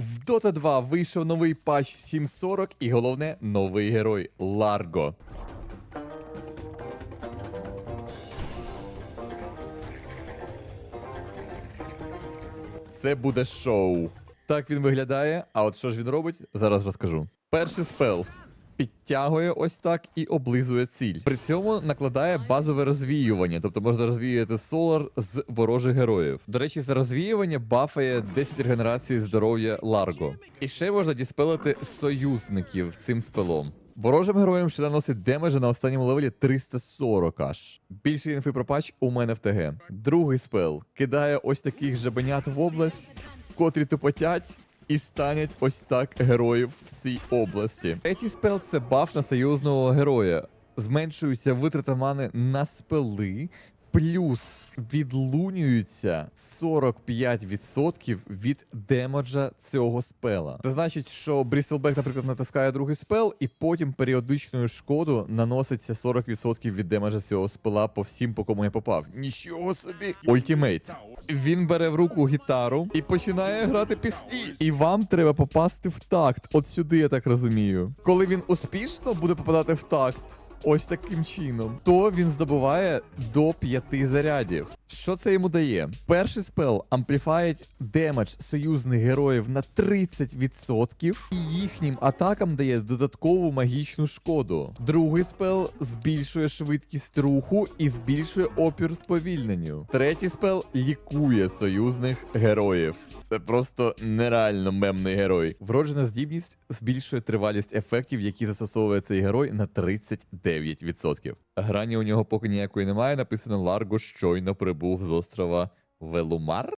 В Dota 2 вийшов новий патч 740 і головне новий герой Ларго. Це буде шоу. Так він виглядає. А от що ж він робить, зараз розкажу. Перший спел. Підтягує ось так і облизує ціль. При цьому накладає базове розвіювання, тобто можна розвіювати солар з ворожих героїв. До речі, за розвіювання бафає 10 регенерації здоров'я Ларго. І ще можна діспелити союзників цим спелом. Ворожим героям що наносить демеджа на останньому левелі 340 аж. Більше інфи про патч у мене в ТГ. Другий спел кидає ось таких жабенят в область, котрі тупотять. І станять ось так героїв в цій області. Третій спел це баф на союзного героя. Зменшуються витрати мани на спели, плюс відлунюються 45% від демеджа цього спела. Це значить, що Брістелбек, наприклад, натискає другий спел, і потім періодичною шкоду наноситься 40% від демеджа цього спела по всім, по кому я попав. Нічого собі! Ультімейт. Він бере в руку гітару і починає грати пісні. І вам треба попасти в такт. От сюди, я так розумію. Коли він успішно буде попадати в такт. Ось таким чином, то він здобуває до 5 зарядів. Що це йому дає? Перший спел ампліфають демедж союзних героїв на 30% і їхнім атакам дає додаткову магічну шкоду. Другий спел збільшує швидкість руху і збільшує опір сповільненню. Третій спел лікує союзних героїв. Це просто нереально мемний герой. Вроджена здібність збільшує тривалість ефектів, які застосовує цей герой на 39%. Грані у нього поки ніякої немає. Написано Ларго щойно прибув з острова Велумар.